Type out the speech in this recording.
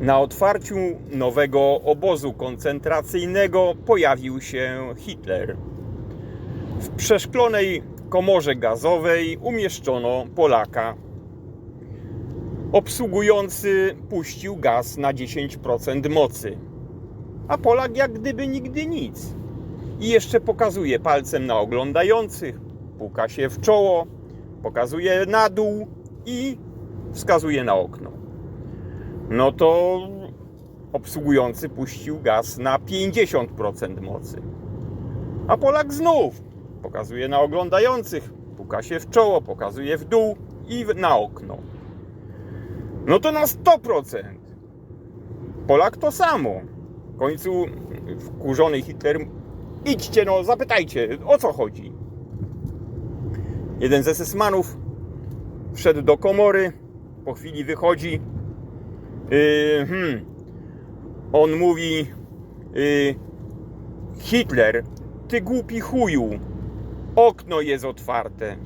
Na otwarciu nowego obozu koncentracyjnego pojawił się Hitler. W przeszklonej komorze gazowej umieszczono Polaka. Obsługujący puścił gaz na 10% mocy. A Polak jak gdyby nigdy nic. I jeszcze pokazuje palcem na oglądających, puka się w czoło, pokazuje na dół i wskazuje na okno. No to obsługujący puścił gaz na 50% mocy. A Polak znów pokazuje na oglądających, puka się w czoło, pokazuje w dół i na okno. No to na 100%. Polak to samo. W końcu wkurzony Hitler, idźcie no, zapytajcie, o co chodzi. Jeden z SS-manów wszedł do komory, po chwili wychodzi. Yy, hmm, on mówi: yy, Hitler, ty głupi chuju, okno jest otwarte.